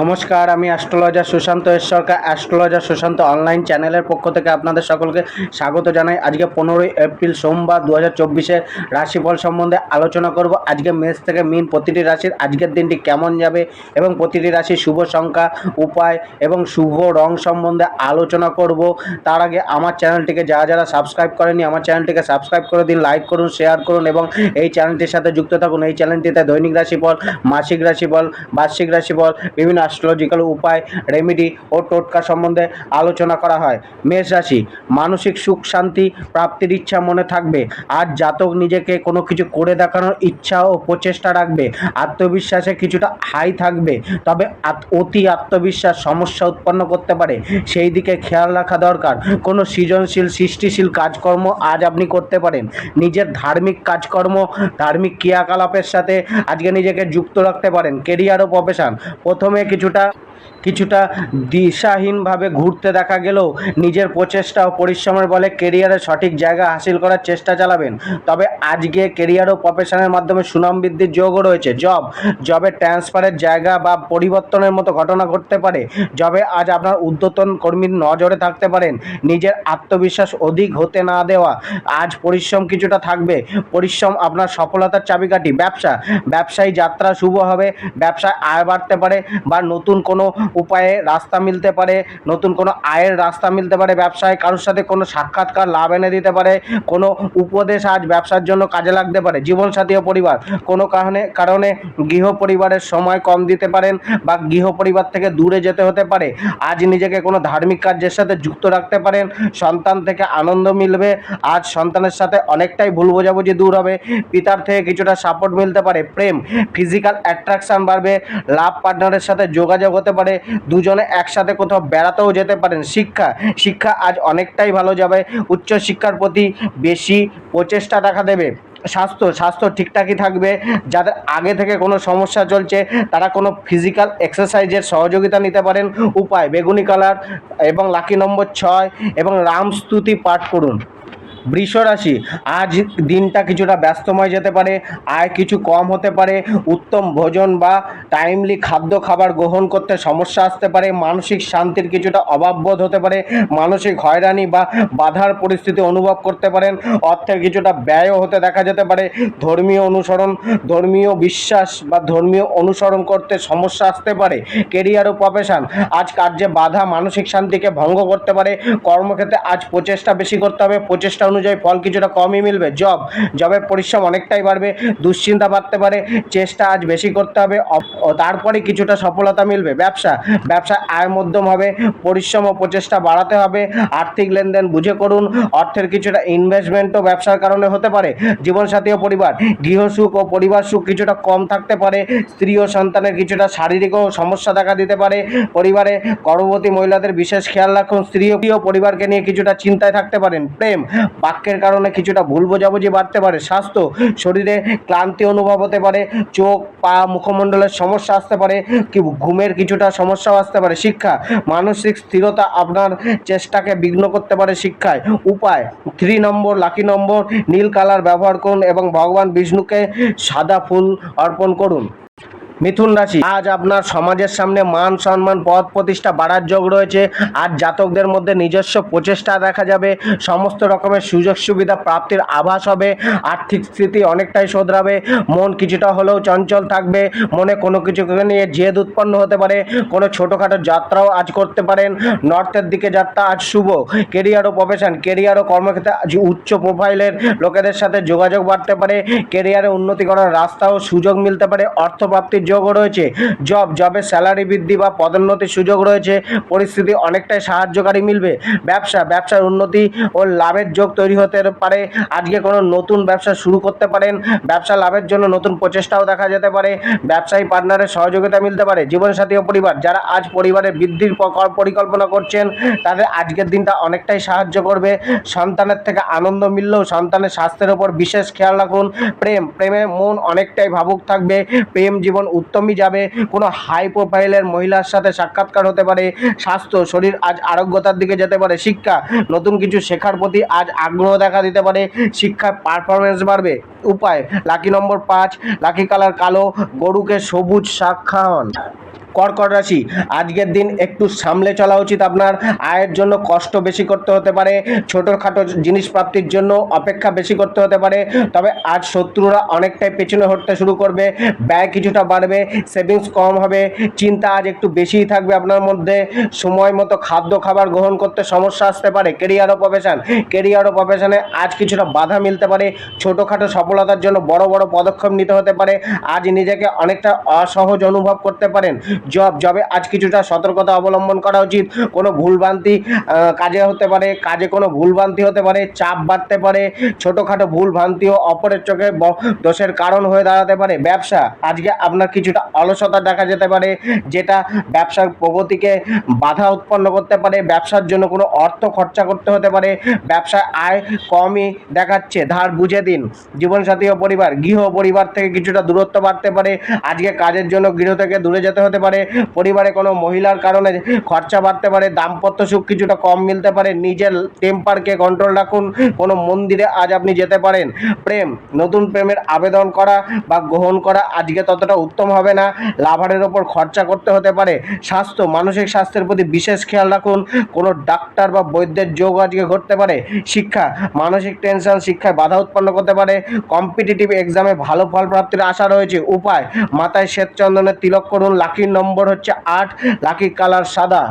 নমস্কার, আমি astrologer Sushant Sarkar astrologer Sushant online চ্যানেলের পক্ষ থেকে আপনাদের সকলকে স্বাগত জানাই। আজকে পনেরোই এপ্রিল সোমবার দু হাজার চব্বিশের রাশিফল সম্বন্ধে আলোচনা করব। আজকে মেষ থেকে মিন প্রতিটি রাশির আজকের দিনটি কেমন যাবে এবং প্রতিটি রাশির শুভ সংখ্যা, উপায় এবং শুভ রং সম্বন্ধে আলোচনা করব। তার আগে আমার চ্যানেলটিকে যারা যারা সাবস্ক্রাইব করেনি আমার চ্যানেলটিকে সাবস্ক্রাইব করে দিন, লাইক করুন, শেয়ার করুন এবং এই চ্যানেলটির সাথে যুক্ত থাকুন। এই চ্যানেলটিতে দৈনিক রাশিফল, মাসিক রাশিফল, বার্ষিক রাশিফল, বিভিন্ন অ্যাস্ট্রোলজিক্যাল উপায় রেমিডি ও টোটকা সম্বন্ধে আলোচনা করা হয়। মেষ রাশি, মানসিক সুখ, শান্তি, প্রাপ্তির ইচ্ছা মনে থাকবে। আর জাতক নিজেকে কোনো কিছু করে দেখানোর ইচ্ছা ও প্রচেষ্টা রাখবে। আত্মবিশ্বাসে কিছুটা হাই থাকবে। তবে অতি আত্মবিশ্বাস সমস্যা উৎপন্ন করতে পারে। সেই দিকে খেয়াল রাখা দরকার। কোনো সৃজনশীল, সৃষ্টিশীল কাজকর্ম আজ আপনি করতে পারেন। নিজের ধার্মিক কাজকর্ম, ধার্মিক ক্রিয়াকলাপের সাথে আজকে নিজেকে যুক্ত রাখতে পারেন। কেরিয়ার ও প্রফেশন প্রথমে কিছুটা কিছুটা দিশাহীনভাবে ঘুরতে দেখা গেলেও নিজের প্রচেষ্টা ও পরিশ্রমের বলে কেরিয়ারে সঠিক জায়গা হাসিল করার চেষ্টা চালাবেন। তবে আজকে কেরিয়ার ও প্রফেশনের মাধ্যমে সুনাম বৃদ্ধির যোগও রয়েছে। জব জবে ট্রান্সফারের জায়গা বা পরিবর্তনের মতো ঘটনা ঘটতে পারে। জবে আজ আপনার উদ্যতন কর্মীর নজরে থাকতে পারেন। নিজের আত্মবিশ্বাস অধিক হতে না দেওয়া, আজ পরিশ্রম কিছুটা থাকবে। পরিশ্রম আপনার সফলতার চাবিকাঠি। ব্যবসা, ব্যবসায়ী যাত্রা শুভ হবে। ব্যবসায় আয় বাড়তে পারে বা নতুন কোনো উপায়ে রাস্তা মিলতে পারে, নতুন কোনো আয়ের রাস্তা মিলতে পারে, ব্যবসায় কারোর সাথে কোনো সাক্ষাৎকার, লাভ এনে দিতে পারে, কোনো উপদেশ আজ ব্যবসার জন্য কাজে লাগতে পারে, জীবনসাথী ও পরিবার। কোনো কারণে কারণে গৃহ পরিবারের সময় কম দিতে পারেন বা গৃহ পরিবার থেকে দূরে যেতে হতে পারে। আজ নিজেকে কোনো ধার্মিক কার্যের সাথে যুক্ত রাখতে পারেন, সন্তান থেকে আনন্দ মিলবে, আজ সন্তানের সাথে অনেকটাই ভুল বোঝাবুঝি দূর হবে, পিতার থেকে কিছুটা সাপোর্ট মিলতে পারে, প্রেম ফিজিক্যাল অ্যাট্রাকশন বাড়বে, লাভ পার্টনারের সাথে যোগাযোগ হতে পারে দুজনে একসাথে কোথাও বেড়াতেও যেতে পারেন। শিক্ষা শিক্ষা আজ অনেকটাই ভালো যাবে। উচ্চ শিক্ষার প্রতি বেশি প্রচেষ্টা দেখা দেবে। স্বাস্থ্য স্বাস্থ্য ঠিকঠাকই থাকবে। যাদের আগে থেকে কোনো সমস্যা চলছে, তারা কোনো ফিজিক্যাল এক্সারসাইজের সহযোগিতা নিতে পারেন। উপায়, বেগুনি কালার এবং লাকি নম্বর ছয় এবং রামস্তুতি পাঠ করুন। বৃষ রাশি, আজ দিনটা কিছুটা ব্যস্তময় যেতে পারে, আয় কিছু কম হতে পারে, উত্তম ভোজন বা টাইমলি খাদ্য খাবার গ্রহণ করতে সমস্যা আসতে পারে, মানসিক শান্তির কিছুটা অভাববোধ হতে পারে, মানসিক হয়রানি বা বাধার পরিস্থিতি অনুভব করতে পারেন, অর্থের কিছুটা ব্যয়ও হতে দেখা যেতে পারে, ধর্মীয় অনুসরণ, ধর্মীয় বিশ্বাস বা ধর্মীয় অনুসরণ করতে সমস্যা আসতে পারে কেরিয়ার ও প্রফেশন আজ কার্যে বাধা মানসিক শান্তিকে ভঙ্গ করতে পারে, কর্মক্ষেত্রে আজ প্রচেষ্টা বেশি করতে হবে, প্রচেষ্টা অনুযায়ী ফল কিছুটা কমই মিলবে। জব জবের পরিশ্রম অনেকটাই বাড়বে, দুশ্চিন্তা বাড়তে পারে, চেষ্টা আজ বেশি করতে হবে ও তারপরে কিছুটা সফলতা মিলবে। ব্যবসা ব্যবসা আয় মধ্যম হবে, পরিশ্রম ও প্রচেষ্টা বাড়াতে হবে, আর্থিক লেনদেন বুঝে করুন, অর্থের কিছুটা ইনভেস্টমেন্টও ব্যবসার কারণে হতে পারে, জীবনসাথী ও পরিবার গৃহসুখ ও পরিবার সুখ কিছুটা কম থাকতে পারে, স্ত্রী ও সন্তানের কিছুটা শারীরিকও সমস্যা দেখা দিতে পারে, পরিবারে গর্ভবতী মহিলাদের বিশেষ খেয়াল রাখুন, স্ত্রী ও পরিবারকে নিয়ে কিছুটা চিন্তায় থাকতে পারেন। প্রেম বাক্যের কারণে কিছুটা ভুল বোঝাবুঝি বাড়তে পারে। স্বাস্থ্য, শরীরে ক্লান্তি অনুভব হতে পারে, চোখ, পা, মুখমণ্ডলের সমস্যা আসতে পারে, কি ঘুমের কিছুটা সমস্যাও আসতে পারে। শিক্ষা, মানসিক স্থিরতা আপনার চেষ্টাকে বিঘ্ন করতে পারে শিক্ষায়। উপায়, থ্রি নম্বর, লাকি নম্বর, নীল কালার ব্যবহার করুন এবং ভগবান বিষ্ণুকে সাদা ফুল অর্পণ করুন। মিথুন রাশি। আজ আপনার সমাজের সামনে মান সম্মান, পদ প্রতিষ্ঠা বাড়ার যোগ রয়েছে। আজ জাতকদের মধ্যে নিজস্ব প্রচেষ্টা দেখা যাবে। সমস্ত রকমের সুযোগ সুবিধা প্রাপ্তির আভাস হবে। আর্থিক স্থিতি অনেকটাই শোধরাবে। মন কিছুটা হলেও চঞ্চল থাকবে। মনে কোনো কিছুকে নিয়ে জেদ উৎপন্ন হতে পারে। কোনো ছোটোখাটো যাত্রাও আজ করতে পারেন। নর্থের দিকে যাত্রা আজ শুভ। কেরিয়ার ও প্রফেশন। কেরিয়ার ও কর্মক্ষেত্রে আজ উচ্চ প্রোফাইলের লোকেদের সাথে যোগাযোগ বাড়তে পারে। কেরিয়ারে উন্নতি করার রাস্তা ও সুযোগ মিলতে পারে। অর্থপ্রাপ্তির যোগও রয়েছে। জব জবের স্যালারি বৃদ্ধি বা পদোন্নতির সুযোগ রয়েছে। পরিস্থিতি অনেকটাই সাহায্যকারী মিলবে। ব্যবসা, ব্যবসার উন্নতি ও লাভের যোগ তৈরি হতে পারে। আজকে কোনো নতুন ব্যবসা শুরু করতে পারেন। ব্যবসা লাভের জন্য নতুন প্রচেষ্টাও দেখা যেতে পারে। ব্যবসায়ী পার্টনারের সহযোগিতা মিলতে পারে। জীবনসাথী ও পরিবার, যারা আজ পরিবারের বৃদ্ধির পরিকল্পনা করছেন, তাদের আজকের দিনটা অনেকটাই সাহায্য করবে। সন্তানের থেকে আনন্দ মিললেও সন্তানের স্বাস্থ্যের ওপর বিশেষ খেয়াল রাখুন। প্রেম, প্রেমে মন অনেকটাই ভাবুক থাকবে। প্রেম জীবন উত্তমই যাবে। কোনো হাই প্রোফাইলের মহিলার সাথে সাক্ষাৎকার হতে পারে। স্বাস্থ্য, শরীর আজ আরোগ্যতার দিকে যেতে পারে। শিক্ষা, নতুন কিছু শেখার প্রতি আজ আগ্রহ দেখা দিতে পারে। শিক্ষার পারফরমেন্স বাড়বে। উপায় লাকি নম্বর পাঁচ লাকি কালার কালো, গরুকে সবুজ শাক কর্কট রাশি। আজকের দিন একটু সামলে চলা উচিত আপনার। আয়ের জন্য কষ্ট বেশি করতে হতে পারে। ছোটোখাটো জিনিস প্রাপ্তির জন্য অপেক্ষা বেশি করতে হতে পারে। তবে আজ শত্রুরা অনেকটাই পেছনে হটতে শুরু করবে। ব্যয় কিছুটা বাড়বে। সেভিংস কম হবে। চিন্তা আজ একটু বেশিই থাকবে আপনার মধ্যে। সময় মতো খাদ্য, খাবার গ্রহণ করতে সমস্যা আসতে পারে। কেরিয়ার ও প্রফেশন কেরিয়ার ও প্রফেশনে আজ কিছুটা বাধা মিলতে পারে। ছোটোখাটো সফলতার জন্য বড় বড় পদক্ষেপ নিতে হতে পারে। আজ নিজেকে অনেকটা অসহজ অনুভব করতে পারেন। জব, জবে আজ কিছুটা সতর্কতা অবলম্বন করা উচিত। কোনো ভুলভ্রান্তি কাজে হতে পারে, কাজে কোনো ভুলভ্রান্তি হতে পারে, চাপ বাড়তে পারে, ছোটোখাটো ভুলভ্রান্তিও অপরের চোখে দোষের কারণ হয়ে দাঁড়াতে পারে। ব্যবসা, আজকে আপনার কিছুটা অলসতা দেখা যেতে পারে, যেটা ব্যবসার প্রগতিকে বাধা উৎপন্ন করতে পারে, ব্যবসার জন্য কোনো অর্থ খরচা করতে হতে পারে, ব্যবসায় আয় কমই দেখাচ্ছে। ধার বুঝে দিন। জীবনসাথী ও পরিবার, গৃহ পরিবার থেকে কিছুটা দূরত্ব বাড়তে পারে, আজকে কাজের জন্য গৃহ থেকে দূরে যেতে হতে পারে। পরিবারে কোনো মহিলার কারণে খরচা বাড়তে পারে, দাম্পত্য সুখ কিছুটা কম মিলতে পারে, নিজের টেম্পারকে কন্ট্রোল রাখুন, কোনো মন্দিরে আজ আপনি যেতে পারেন। প্রেম, নতুন প্রেমের আবেদন করা বা গ্রহণ করা আজকে ততটা উত্তম হবে না। লাভারের ওপর খরচা করতে হতে পারে। স্বাস্থ্য, মানসিক স্বাস্থ্যের প্রতি বিশেষ খেয়াল রাখুন। কোনো ডাক্তার বা বৈদ্যের যোগ আজকে ঘটতে পারে। শিক্ষা, মানসিক টেনশন শিক্ষায় বাধা উৎপন্ন করতে পারে। কম্পিটিটিভ এক্সামে ভালো ফল প্রাপ্তির আশা রয়েছে। উপায়, মাথায় শ্বেত চন্দনের তিলক করুন, লাকির নম্বর হচ্ছে আট লাকি কালার সাদা।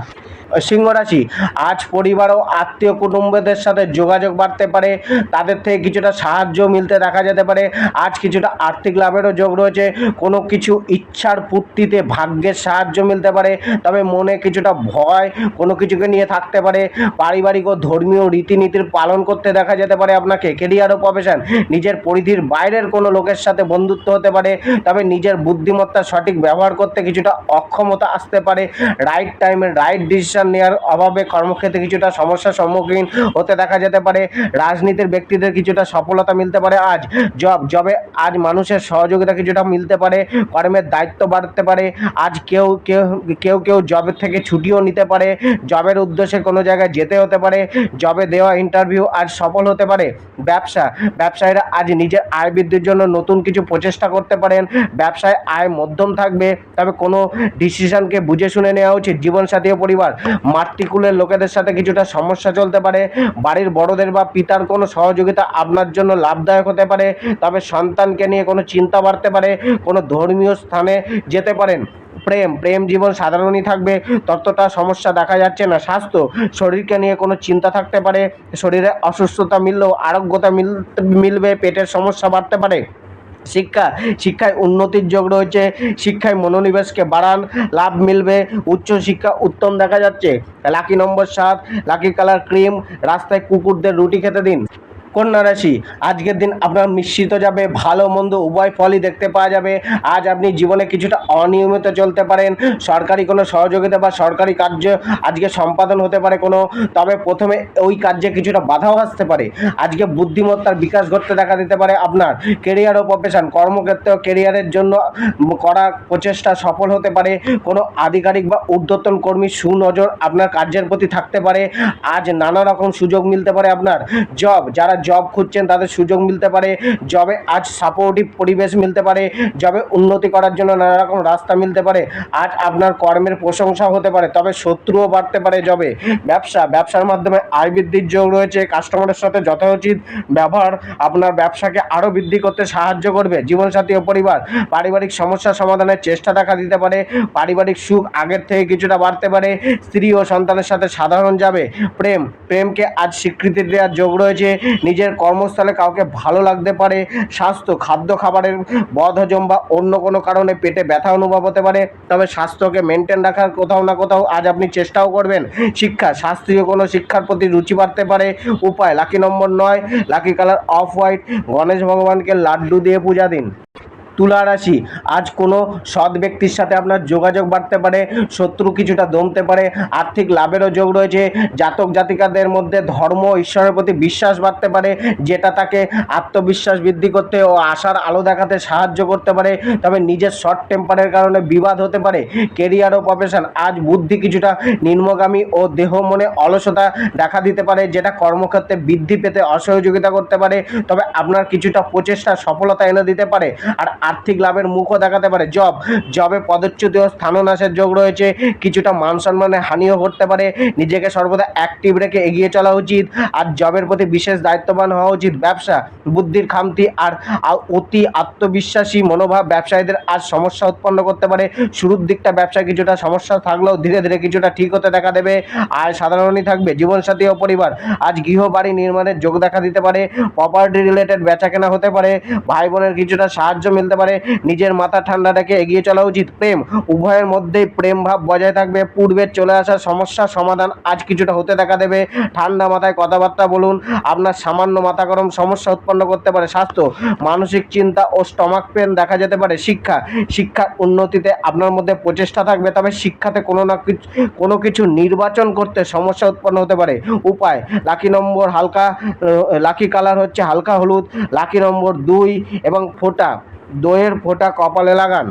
সিংহ রাশি। আজ পরিবার ও আত্মীয় কুটুম্বদের সাথে যোগাযোগ বাড়তে পারে। তাদের থেকে কিছুটা সাহায্য মিলতে দেখা যেতে পারে। আজ কিছুটা আর্থিক লাভেরও যোগ রয়েছে। কোনো কিছু ইচ্ছার পূর্তিতে ভাগ্যের সাহায্য মিলতে পারে। তবে মনে কিছুটা ভয় কোনো কিছুকে নিয়ে থাকতে পারে। পারিবারিক ও ধর্মীয় রীতিনীতির পালন করতে দেখা যেতে পারে আপনাকে। কেরিয়ার ও প্রফেশন নিজের পরিধির বাইরের কোনো লোকের সাথে বন্ধুত্ব হতে পারে। তবে নিজের বুদ্ধিমত্তার সঠিক ব্যবহার করতে কিছুটা অক্ষমতা আসতে পারে। রাইট টাইমে রাইট ডিসিশন নেওয়ার অভাবে কর্মক্ষেত্রে কিছুটা সমস্যার সম্মুখীন হতে দেখা যেতে পারে। রাজনীতির ব্যক্তিদের কিছুটা সফলতা মিলতে পারে আজ। জব, জবে আজ মানুষের সহযোগিতা কিছুটা মিলতে পারে, কর্মের দায়িত্ব বাড়তে পারে। আজ কেউ কেউ কেউ কেউ জবের থেকে ছুটিও নিতে পারে। জবের উদ্দেশ্যে কোনো জায়গায় যেতে হতে পারে। জবে দেওয়া ইন্টারভিউ আজ সফল হতে পারে। ব্যবসা, ব্যবসায়ীরা আজ নিজের আয় বৃদ্ধির জন্য নতুন কিছু প্রচেষ্টা করতে পারেন। ব্যবসায় আয় মধ্যম থাকবে। তবে কোনো ডিসিশনকে বুঝে শুনে নেওয়া উচিত। জীবনসাথী ও পরিবার মাতৃকুলের লোকেদের সাথে কিছুটা সমস্যা চলতে পারে, বাড়ির বড়দের বা পিতার কোনো সহযোগিতা আপনার জন্য লাভদায়ক হতে পারে, তবে সন্তানকে নিয়ে কোনো চিন্তা বাড়তে পারে, কোনো ধর্মীয় স্থানে যেতে পারেন। প্রেম প্রেম জীবন সাধারণই থাকবে, ততটা সমস্যা দেখা যাচ্ছে না। স্বাস্থ্য, শরীরকে নিয়ে কোনো চিন্তা থাকতে পারে, শরীরে অসুস্থতা মিললেও আরোগ্যতা মিল, মিলবে, পেটের সমস্যা বাড়তে পারে। শিক্ষা, শিক্ষায় উন্নতির যোগ রয়েছে, শিক্ষায় মনোনিবেশকে বাড়ান, লাভ মিলবে, উচ্চ শিক্ষা উত্তম দেখা যাচ্ছে। লাকি নম্বর সাত, লাকি কালার ক্রিম, রাস্তায় কুকুরদের রুটি খেতে দিন। কন্যা রাশি, আজকের দিন আপনার মিশ্রিত যাবে, ভালো মন্দ উভয় ফলই দেখতে পাওয়া যাবে। আজ আপনি জীবনে কিছুটা অনিয়মিত চলতে পারেন, সরকারি কোনো সহযোগিতা বা সরকারি কার্য আজকে সম্পাদন হতে পারে কোনো, তবে প্রথমে ওই কার্যে কিছুটা বাধাও আসতে পারে। আজকে বুদ্ধিমত্তার বিকাশ ঘটতে দেখা দিতে পারে আপনার। কেরিয়ার ও প্রফেশন কর্মক্ষেত্রে কেরিয়ারের জন্য করা প্রচেষ্টা সফল হতে পারে। কোনো আধিকারিক বা ঊর্ধ্বতন কর্মীর সুনজর আপনার কার্যের প্রতি থাকতে পারে। আজ নানা রকম সুযোগ মিলতে পারে আপনার। জব যারা জব খুঁজছেন, তাদের সুযোগ মিলতে পারে জবে আজ সাপোর্টিভ পরিবেশ মিলতে পারে জবে উন্নতি করার জন্য নানা রকম রাস্তা মিলতে পারে, আজ আপনার কর্মের প্রশংসা হতে পারে, তবে শত্রুও বাড়তে পারে জবে ব্যবসা, ব্যবসার মাধ্যমে আয় বৃদ্ধির যোগ রয়েছে কাস্টমারের সাথে যথোচিত ব্যবহার আপনার ব্যবসাকে আরও বৃদ্ধি করতে সাহায্য করবে, জীবনসাথী ও পরিবার, পারিবারিক সমস্যা সমাধানের চেষ্টা দেখা দিতে পারে, পারিবারিক সুখ আগের থেকে কিছুটা বাড়তে পারে, স্ত্রী ও সন্তানের সাথে সাধারণ যাবে, প্রেম, প্রেমকে আজ স্বীকৃতি দেওয়ার যোগ রয়েছে নিজের কর্মস্থলে কাউকে ভালো লাগতে পারে, স্বাস্থ্য, খাদ্য খাবারের বদহজম বা অন্য কোনো কারণে পেটে ব্যথা অনুভব হতে পারে, তবে স্বাস্থ্যকে মেনটেন রাখার কোথাও না কোথাও আজ আপনি চেষ্টাও করবেন। শিক্ষা, শাস্ত্রীয় কোনো শিক্ষার প্রতি রুচি বাড়তে পারে, উপায় লাকি নম্বর নয় lucky colour of white Ganesh ভগবানকে লাড্ডু দিয়ে পূজা দিন। তুলা রাশি। আজ কোনো সৎ ব্যক্তির সাথে আপনার যোগাযোগ বাড়তে পারে, শত্রু কিছুটা দমতে পারে, আর্থিক লাভেরও যোগ রয়েছে, জাতক জাতিকাদের মধ্যে ধর্ম, ঈশ্বরের প্রতি বিশ্বাস বাড়তে পারে, যেটা তাকে আত্মবিশ্বাস বৃদ্ধি করতে ও আশার আলো দেখাতে সাহায্য করতে পারে, তবে নিজের শর্ট টেম্পারের কারণে বিবাদ হতে পারে কেরিয়ার ও প্রফেশন আজ বুদ্ধি কিছুটা নিম্নগামী ও দেহ মনে অলসতা দেখা দিতে পারে, যেটা কর্মক্ষেত্রে বৃদ্ধি পেতে অসহযোগিতা করতে পারে, তবে আপনার কিছুটা প্রচেষ্টা সফলতা এনে দিতে পারে। আর আর্থিক লাভের মুখও দেখাতে পারে। জব, জবে পদচ্যুতি ও স্থাননাশের যোগ রয়েছে। কিছুটা মান সম্মানে হানিও ঘটতে পারে। নিজেকে সর্বদা অ্যাক্টিভ রেখে এগিয়ে চলা উচিত। আর জবের প্রতি বিশেষ দায়িত্ববান হওয়া উচিত। ব্যবসা, বুদ্ধির খামতি আর অতি আত্মবিশ্বাসী মনোভাব ব্যবসায়ীদের আজ সমস্যা উৎপন্ন করতে পারে। শুরুর দিকটা ব্যবসায় কিছুটা সমস্যা থাকলেও ধীরে ধীরে কিছুটা ঠিক হতে দেখা দেবে। আর সাধারণই থাকবে। জীবনসাথী ও পরিবার আজ গৃহ বাড়ি নির্মাণের যোগ দেখা দিতে পারে। প্রপার্টি রিলেটেড বেচা কেনা হতে পারে। ভাই বোনের কিছুটা সাহায্য মিলতে পারে। নিজের মাথা ঠান্ডা রেখে এগিয়ে চলা উচিত। প্রেম, উভয়ের মধ্যেই প্রেম ভাব বজায় থাকবে। পূর্বের চলে আসা সমস্যার সমাধান আজ কিছুটা হতে দেখা দেবে। ঠান্ডা মাথায় কথাবার্তা বলুন। আপনার সামান্য মাথা গরম সমস্যা উৎপন্ন করতে পারে। স্বাস্থ্য, মানসিক চিন্তা ও স্টমাক পেন দেখা যেতে পারে। শিক্ষা, শিক্ষার উন্নতিতে আপনার মধ্যে প্রচেষ্টা থাকবে। তবে শিক্ষাতে কোনো না কিছু, কোনো কিছু নির্বাচন করতে সমস্যা উৎপন্ন হতে পারে। উপায়, লাকি নম্বর হালকা লাকি কালার হচ্ছে হালকা হলুদ, লাকি নম্বর দুই এবং ফোঁটা। দইয়ের ফোঁটা কপালে লাগান।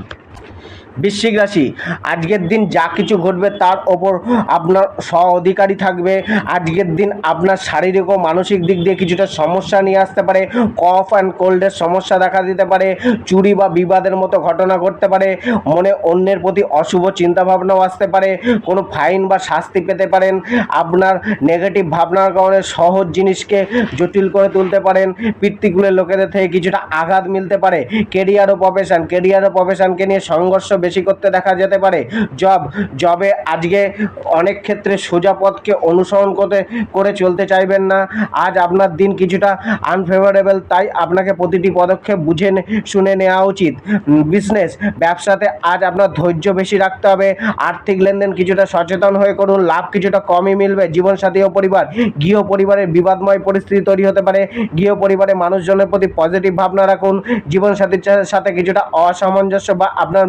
বৃশ্চিক রাশি। আজকের দিন যা কিছু ঘটবে তার ওপর আপনার স্ব অধিকারী থাকবে। আজকের দিন আপনার শারীরিক ও মানসিক দিক দিয়ে কিছুটা সমস্যা নিয়ে আসতে পারে। কফ অ্যান্ড কোল্ডের সমস্যা দেখা দিতে পারে। চুরি বা বিবাদের মতো ঘটনা ঘটতে পারে। মনে অন্যের প্রতি অশুভ চিন্তাভাবনাও আসতে পারে। কোনো ফাইন বা শাস্তি পেতে পারেন। আপনার নেগেটিভ ভাবনার কারণে সহজ জিনিসকে জটিল করে তুলতে পারেন। পিতৃকুলের লোকেদের থেকে কিছুটা আঘাত মিলতে পারে। কেরিয়ার ও প্রফেশন, কেরিয়ার ও প্রফেশনকে নিয়ে সংঘর্ষ বেশি করতে দেখা যেতে পারে। জব, জবে আজকে অনেক ক্ষেত্রে সোজা পথকে অনুসরণ করতে, করে চলতে চাইবেন না। আজ আপনার দিন কিছুটা আনফেভারেবল তাই আপনাকে প্রতিটি পদক্ষেপ বুঝে শুনে নেওয়া উচিত। বিজনেস ব্যবসাতে আজ আপনার ধৈর্য বেশি রাখতে হবে। আর্থিক লেনদেন কিছুটা সচেতন হয়ে করুন, লাভ কিছুটা কমই মিলবে। জীবনসাথী ও পরিবার, গৃহ পরিবারের বিবাদময় পরিস্থিতি তৈরি হতে পারে। গৃহ পরিবারের মানুষজনের প্রতি পজিটিভ ভাবনা রাখুন। জীবনসাথীর সাথে কিছুটা অসামঞ্জস্য বা আপনার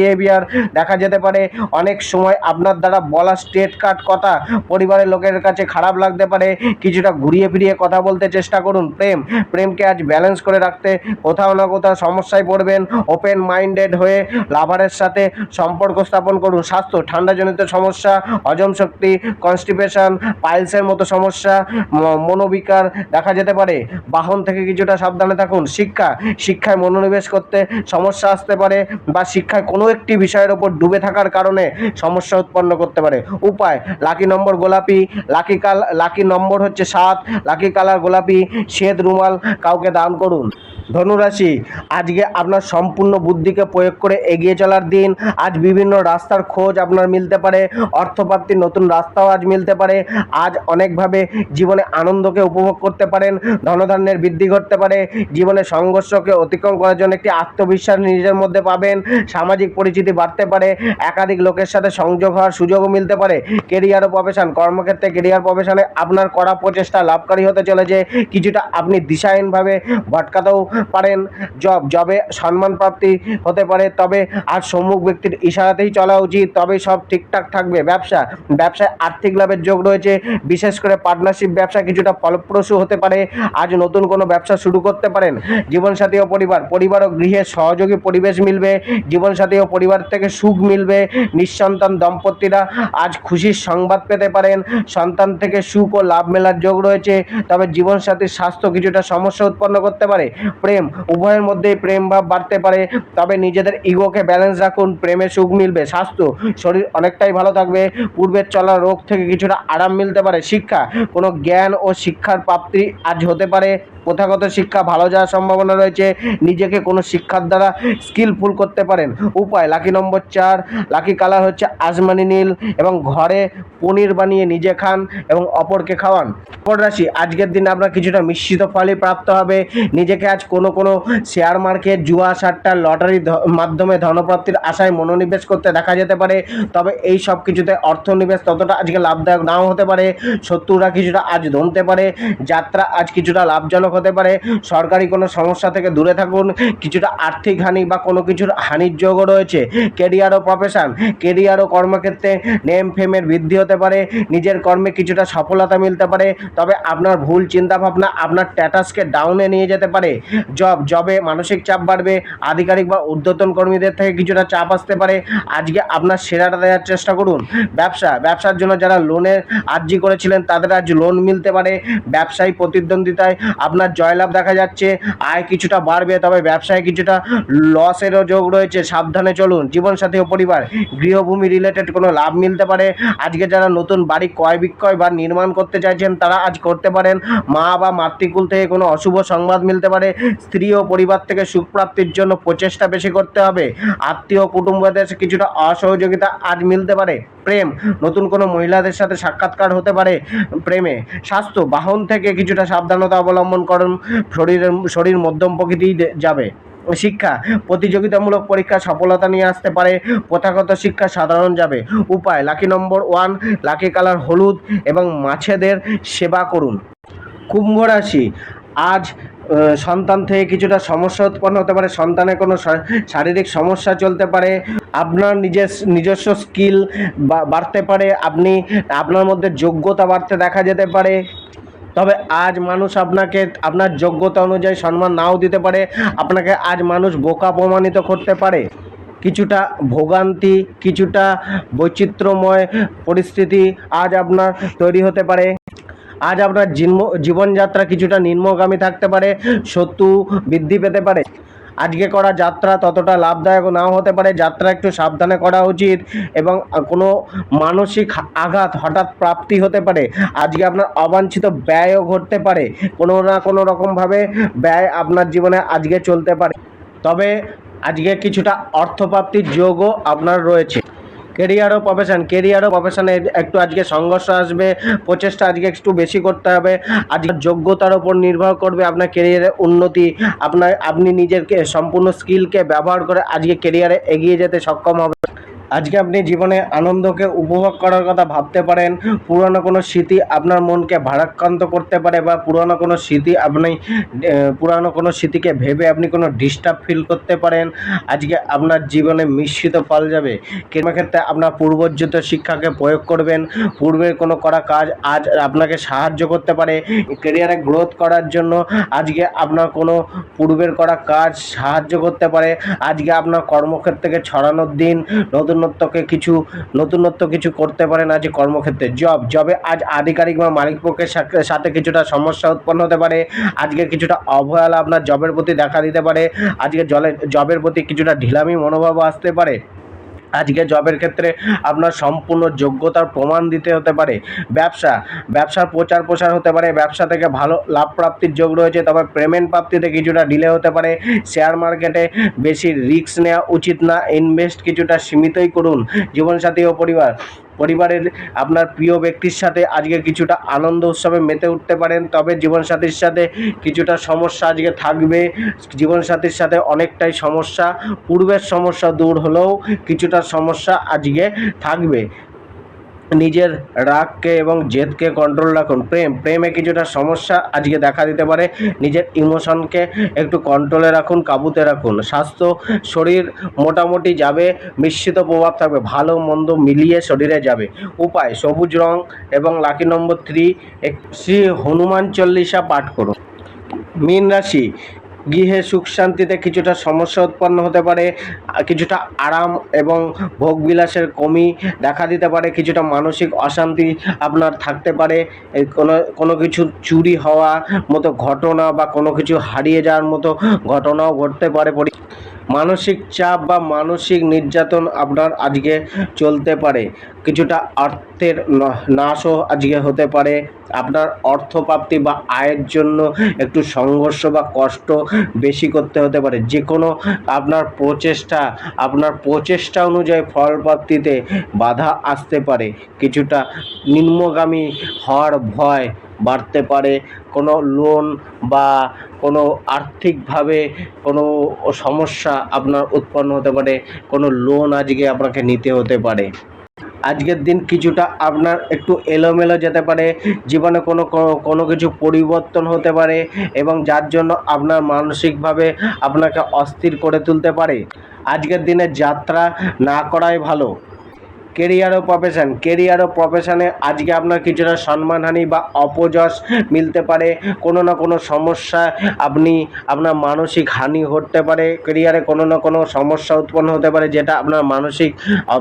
মিসবিহেভিয়ার দেখা যেতে পারে। অনেক সময় আপনার দ্বারা বলা স্ট্রেট কাট কথা পরিবারের লোকের কাছে খারাপ লাগতে পারে। কিছুটা ঘুরিয়ে ফিরিয়ে কথা বলতে চেষ্টা করুন। প্রেম, প্রেমকে আজ ব্যালেন্স করে রাখতে কোথাও না কোথাও সমস্যায় পড়বেন। ওপেন মাইন্ডেড হয়ে লাভারের সাথে সম্পর্ক স্থাপন করুন। স্বাস্থ্য, ঠান্ডাজনিত সমস্যা, হজম শক্তি কনস্টিপেশন পাইলসের মতো সমস্যা মনোবিকার দেখা যেতে পারে। বাহন থেকে কিছুটা সাবধানে থাকুন। শিক্ষা, শিক্ষায় মনোনিবেশ করতে সমস্যা আসতে পারে বা শিক্ষায় কোনো একটি বিষয়ের ওপর ডুবে থাকার কারণে সমস্যা উৎপন্ন করতে পারে। উপায়, লাকি নম্বর গোলাপি, লাকি কাল, লাকি নম্বর হচ্ছে সাত, লাকি কালার গোলাপি, শ্বেত রুমাল, কাউকে দান করুন। ধনুরাশি, আজকে আপনার সম্পূর্ণ বুদ্ধিকে প্রয়োগ করে এগিয়ে চলার দিন। আজ বিভিন্ন রাস্তার খোঁজ আপনার মিলতে পারে, অর্থপ্রাপ্তির নতুন রাস্তাও আজ মিলতে পারে। আজ অনেকভাবে জীবনে আনন্দকে উপভোগ করতে পারেন, ধনধান্যের বৃদ্ধি ঘটতে পারে। জীবনে সংঘর্ষকে অতিক্রম করার জন্য একটি আত্মবিশ্বাস নিজের মধ্যে পাবেন। সামাজিক পরিচিতি বাড়তে পারে, একাধিক লোকের সাথে সংযোগ হওয়ার সুযোগও মিলতে পারে। কেরিয়ার ও প্রফেশন, কর্মক্ষেত্রে কেরিয়ার প্রফেশনে আপনার করা প্রচেষ্টা লাভকারী হতে চলেছে। কিছুটা আপনি দিশাহীনভাবে ভটকাতেও পারেন, জব, জবে সম্মান প্রাপ্তি হতে পারে, তবে আজ সম্মুখ ব্যক্তির ইশারাতেই চলা উচিত, তবে সব ঠিকঠাক থাকবে। ব্যবসা, ব্যবসায় আর্থিক লাভের যোগ রয়েছে, বিশেষ করে পার্টনারশিপ ব্যবসা কিছুটা ফলপ্রসূ হতে পারে, আজ নতুন কোনো ব্যবসা শুরু করতে পারেন, জীবনসাথী ও পরিবার পরিবার ও গৃহে সহযোগী পরিবেশ মিলবে, জীবনসাথী ও পরিবার থেকে সুখ মিলবে, নিঃসন্তান দম্পতিরা আজ খুশির সংবাদ পেতে পারেন, সন্তান থেকে সুখ ও লাভ মেলার যোগ রয়েছে, তবে জীবনসাথীর স্বাস্থ্য কিছুটা সমস্যা উৎপন্ন করতে পারে প্রেম, উভয়ের মধ্যেই প্রেম ভাব বাড়তে পারে। তবে নিজেদের ইগোকে ব্যালেন্স রাখুন, প্রেমে সুখ মিলবে। স্বাস্থ্য, শরীর অনেকটাই ভালো থাকবে। পূর্বের চলা রোগ থেকে কিছুটা আরাম মিলতে পারে। শিক্ষা, কোনো জ্ঞান ও শিক্ষার প্রাপ্তি আজ হতে পারে। প্রথাগত শিক্ষা ভালো যাওয়ার সম্ভাবনা রয়েছে। নিজেকে কোনো শিক্ষার দ্বারা স্কিলফুল করতে পারেন। উপায় লাকি নম্বর চার লাকি কালার হচ্ছে আজমানি নীল এবং ঘরে পনির বানিয়ে নিজে খান এবং অপরকে খাওয়ান। অপর রাশি আজকের দিনে আপনার কিছুটা মিশ্রিত ফলই প্রাপ্ত হবে। নিজেকে আজ কোনো কোনো শেয়ার মার্কেট জুয়া সাট্টা লটারি মাধ্যমে ধনপ্রাপ্তির আশায় মনোনিবেশ করতে দেখা যেতে পারে। তবে এই সব কিছুতে অর্থনিবেশ ততটা আজকে লাভদায়ক নাও হতে পারে। শত্রুরা কিছুটা আজ ধনতে পারে, যাত্রা আজ কিছুটা লাভজনক হতে পারে। সরকারি কোনো সমস্যা থেকে দূরে থাকুন, কিছুটা আর্থিক হানি বা কোনো কিছুর হানির যোগও রয়েছে। কেরিয়ার ও প্রফেশন কেরিয়ার ও কর্মক্ষেত্রে নেম ফেমের বৃদ্ধি হতে পারে। নিজের কর্মে কিছুটা সফলতা মিলতে পারে। তবে আপনার ভুল চিন্তাভাবনা আপনার স্ট্যাটাসকে ডাউনে নিয়ে যেতে পারে। জব, জবে মানসিক চাপ বাড়বে, আধিকারিক বা ঊর্ধ্বতন কর্মীদের থেকে কিছুটা চাপ আসতে পারে। আজকে আপনার সেরাটা দেওয়ার চেষ্টা করুন। ব্যবসা, ব্যবসার জন্য যারা লোনের আর্জি করেছিলেন, তাদের আজ লোন মিলতে পারে। ব্যবসায়ী প্রতিদ্বন্দ্বিতায় আপনার জয়লাভ দেখা যাচ্ছে। আয় কিছুটা বাড়বে, তবে ব্যবসায় কিছুটা লসেরও যোগ রয়েছে। সাবধানে চলুন। জীবনসাথী ও পরিবার, গৃহভূমি রিলেটেড কোনো লাভ মিলতে পারে। আজকে যারা নতুন বাড়ি ক্রয় বিক্রয় বা নির্মাণ করতে চাইছেন, তারা আজ করতে পারেন। মা বা মাতৃকুল থেকে কোনো অশুভ সংবাদ মিলতে পারে। স্ত্রী ও পরিবার থেকে সুখ প্রাপ্তির জন্য প্রচেষ্টা বেশি করতে হবে। আত্মীয় কুটুম্বদের কিছুটা অসহযোগিতা আজ মিলতে পারে। প্রেম, নতুন কোনো মহিলাদের সাথে সাক্ষাৎকার হতে পারে প্রেমে। স্বাস্থ্য, বাহন থেকে কিছুটা সাবধানতা অবলম্বন করুন শরীরের শরীর মধ্যম প্রকৃতিই যাবে। শিক্ষা, প্রতিযোগিতামূলক পরীক্ষা সফলতা নিয়ে আসতে পারে। প্রথাগত শিক্ষা সাধারণ যাবে। উপায়, lucky number one, lucky colour হলুদ এবং মাছেদের সেবা করুন। কুম্ভ রাশি, আজ সন্তান থেকে কিছুটা সমস্যা উৎপন্ন হতে পারে, সন্তানের কোনো শারীরিক সমস্যা চলতে পারে, আপনার নিজের নিজস্ব স্কিল বাড়তে পারে, আপনি আপনার মধ্যে যোগ্যতা বাড়তে দেখা যেতে পারে। তবে আজ মানুষ আপনাকে, আপনার যোগ্যতা অনুযায়ী সম্মান নাও দিতে পারে, আপনাকে আজ মানুষ বোকা প্রমাণিত করতে পারে। কিছুটা ভোগান্তি, কিছুটা বৈচিত্র্যময় পরিস্থিতি আজ আপনার তৈরি হতে পারে। আজ আপনার জীবনযাত্রা কিছুটা নিম্নগামী থাকতে পারে, শত্রু বৃদ্ধি পেতে পারে। আজকে করা যাত্রা ততটা লাভদায়ক নাও হতে পারে, যাত্রা একটু সাবধানে করা উচিত এবং কোনো মানসিক আঘাত হঠাৎ প্রাপ্তি হতে পারে। আজকে আপনার অবাঞ্ছিত ব্যয়ও ঘটতে পারে, কোনো না কোনো রকমভাবে ব্যয় আপনার জীবনে আজকে চলতে পারে। তবে আজকে কিছুটা অর্থপ্রাপ্তির যোগও আপনার রয়েছে। কেরিয়ার ও প্রফেশন কেরিয়ার ও প্রফেশনে একটু আজকে সংঘর্ষ আসবে, প্রচেষ্টা আজকে একটু বেশি করতে হবে, আজকে যোগ্যতার ওপর নির্ভর করবে আপনার কেরিয়ারের উন্নতি, আপনার, আপনি নিজের সম্পূর্ণ স্কিলকে ব্যবহার করে আজকে কেরিয়ারে এগিয়ে যেতে সক্ষম হবে। আজকে আপনি জীবনে আনন্দকে উপভোগ করার কথা ভাবতে পারেন, পুরনো কোনো স্মৃতি আপনার মনকে ভারাক্রান্ত করতে পারে বা পুরনো কোনো স্মৃতি আপনি পুরানো কোনো স্মৃতিকে ভেবে আপনি কোনো ডিস্টার্ব ফিল করতে পারেন। আজকে আপনার জীবনে মিশ্রিত ফল যাবে। ক্ষেত্রে আপনার পূর্বজ্যত শিক্ষাকে প্রয়োগ করবেন। পূর্বের কোনো করা কাজ আজ আপনাকে সাহায্য করতে পারে কেরিয়ারে গ্রোথ করার জন্য। আজকে আপনার কোনো পূর্বের করা কাজ সাহায্য করতে পারে। আজকে আপনার কর্মক্ষেত্রকে ছড়ানোর দিন নতুনত্বকে কিছু, নতুনত্ব কিছু করতে পারেন আজ কর্মক্ষেত্রে। জব, জবে আজ আধিকারিক বা মালিক পক্ষের সাথে কিছুটা সমস্যা উৎপন্ন হতে পারে। আজকে কিছুটা অবহেলা আপনার জবের প্রতি দেখা দিতে পারে। আজকে জলের, জবের প্রতি কিছুটা ঢিলামি মনোভাব আসতে পারে। আজকে জবের ক্ষেত্রে আপনার সম্পূর্ণ যোগ্যতার প্রমাণ দিতে হতে পারে। ব্যবসা, ব্যবসার প্রচার প্রসার হতে পারে, ব্যবসা থেকে ভালো লাভ প্রাপ্তির যোগ রয়েছে, তবে পেমেন্ট প্রাপ্তিতে কিছুটা ডিলে হতে পারে। শেয়ার মার্কেটে বেশি রিস্ক নেওয়া উচিত না ইনভেস্ট কিছুটা সীমিতই করুন। জীবনসাথী ও পরিবার পরিবারের আপনার প্রিয় ব্যক্তির সাথে আজকে কিছুটা আনন্দ উৎসবে মেতে উঠতে পারেন, তবে জীবনসাথীর সাথে কিছুটা সমস্যা আজকে থাকবে। জীবনসাথীর সাথে অনেকটাই সমস্যা, পূর্বের সমস্যা দূর হলেও কিছুটা সমস্যা আজকে থাকবে। নিজের রাগকে এবং জেদকে কন্ট্রোল রাখুন। প্রেম, প্রেমে কিছুটা সমস্যা আজকে দেখা দিতে পারে। নিজের ইমোশনকে একটু কন্ট্রোলে রাখুন, কাবুতে রাখুন। স্বাস্থ্য, শরীর মোটামুটি যাবে, মিশ্রিত প্রভাব থাকবে, ভালো মন্দ মিলিয়ে শরীরে যাবে। উপায়, সবুজ রং এবং lucky number three Shri Hanuman Chalisa পাঠ করুন। মীন রাশি গৃহে সুখ শান্তিতে কিছুটা সমস্যা উৎপন্ন হতে পারে, কিছুটা আরাম এবং ভোগবিলাসের কমি দেখা দিতে পারে, কিছুটা মানসিক অশান্তি আপনার থাকতে পারে কোনো কোনো কিছু চুরি হওয়া মতো ঘটনা বা কোনো কিছু হারিয়ে যাওয়ার মতো ঘটনাও ঘটতে পারে মানসিক চাপ বা মানসিক নির্যাতন আপনার আজকে চলতে পারে। কিছুটা অর্থের নাশও আজকে হতে পারে। আপনার অর্থপ্রাপ্তি বা আয়ের জন্য একটু সংঘর্ষ বা কষ্ট বেশি করতে হতে পারে। যে কোনো আপনার প্রচেষ্টা আপনার প্রচেষ্টা অনুযায়ী ফলপ্রাপ্তিতে বাধা আসতে পারে। কিছুটা নিম্নগামী হওয়ার ভয় বাড়তে পারে, কোনো লোন বা কোনো আর্থিকভাবে কোনো সমস্যা আপনার উৎপন্ন হতে পারে, কোনো লোন আজকে আপনাকে নিতে হতে পারে। আজকের দিন কিছুটা আপনার একটু এলোমেলো যেতে পারে, জীবনে কোনো কোনো- কিছু পরিবর্তন হতে পারে এবং যার জন্য আপনার মানসিকভাবে আপনাকে অস্থির করে তুলতে পারে। আজকের দিনে যাত্রা না করাই ভালো। কেরিয়ার ও প্রফেশন কেরিয়ার ও প্রফেশনে আজকে আপনার কিছুটা সম্মানহানি বা অপযশ মিলতে পারে, কোনো না কোনো সমস্যা আপনি আপনার মানসিক হানি ঘটতে পারে কেরিয়ারে কোনো না কোনো সমস্যা উৎপন্ন হতে পারে, যেটা আপনার মানসিক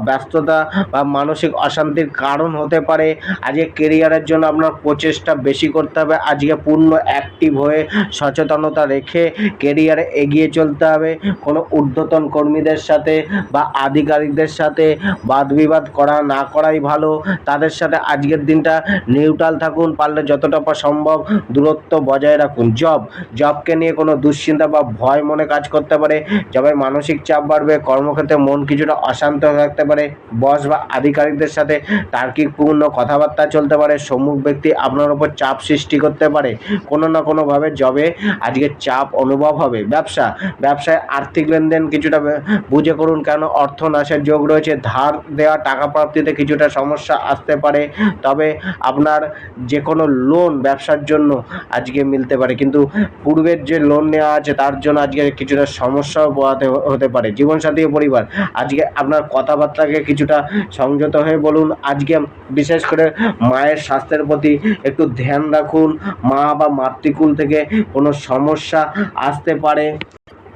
ব্যস্ততা বা মানসিক অশান্তির কারণ হতে পারে। আজকে কেরিয়ারের জন্য আপনার প্রচেষ্টা বেশি করতে হবে, আজকে পূর্ণ অ্যাক্টিভ হয়ে সচেতনতা রেখে কেরিয়ারে এগিয়ে চলতে হবে। কোনো ঊর্ধ্বতন কর্মীদের সাথে বা আধিকারিকদের সাথে বাদ বিবাদ করা, না করাই ভালো। তাদের সাথে আজকের দিনটা নিউট্রাল থাকুন, পারলে যতটা সম্ভব দূরত্ব বজায় রাখুন। জব জবকে নিয়ে কোনো দুশ্চিন্তা বা ভয় মনে কাজ করতে পারে। জবে মানসিক চাপ বাড়বে, কর্মক্ষেত্রে মন কিছুটা অশান্ত থাকতে পারে। বস বা আধিকারিকদের সাথে তার্কিকপূর্ণ কথাবার্তা চলতে পারে। সম্মুখ ব্যক্তি আপনার ওপর চাপ সৃষ্টি করতে পারে। কোনো না কোনোভাবে জবে আজকে চাপ অনুভব হবে। ব্যবসা, ব্যবসায় আর্থিক লেনদেন কিছুটা বুঝে করুন। কেন অর্থ নাশের যোগ রয়েছে? ধার দেওয়া টাকা প্রাপ্তিতে কিছুটা সমস্যা আসতে পারে, তবে আপনার যে কোনো লোন ব্যবসার জন্য আজকে মিলতে পারে। কিন্তু পূর্বের যে লোন নেওয়া আছে, তার জন্য আজকে কিছুটা সমস্যাও পোহাতে হ- হতে পারে। জীবনসাথী পরিবার, আজকে আপনার কথাবার্তাকে কিছুটা সংযত হয়ে বলুন। আজকে বিশেষ করে মায়ের স্বাস্থ্যের প্রতি একটু ধ্যান রাখুন। মা বা মাতৃকুল থেকে কোনো সমস্যা আসতে পারে।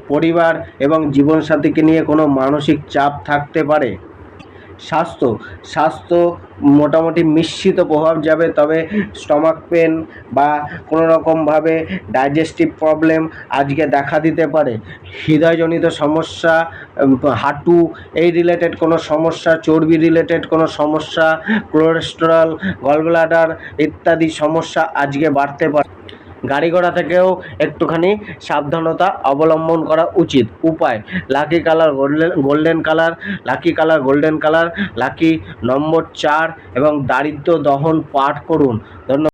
পরিবার এবং জীবনসাথীকে নিয়ে কোনো মানসিক চাপ থাকতে পারে। স্বাস্থ্য। স্বাস্থ্য মোটামুটি মিশ্রিত প্রভাব যাবে, তবে স্টমাক পেন বা কোনো রকমভাবে ডাইজেস্টিভ প্রবলেম আজকে দেখা দিতে পারে। হৃদয়জনিত সমস্যা হাঁটু, এই রিলেটেড কোনো সমস্যা, চর্বি রিলেটেড কোনো সমস্যা কোলেস্টেরল গলব্লাডার ইত্যাদি সমস্যা আজকে বাড়তে পারে। গাড়ি ঘোড়া থেকেও একটুখানি সাবধানতা অবলম্বন করা উচিত। উপায় lucky colour golden golden colour lucky colour golden colour lucky number চার এবং দারিদ্র দহন পাঠ করুন। ধন্যবাদ।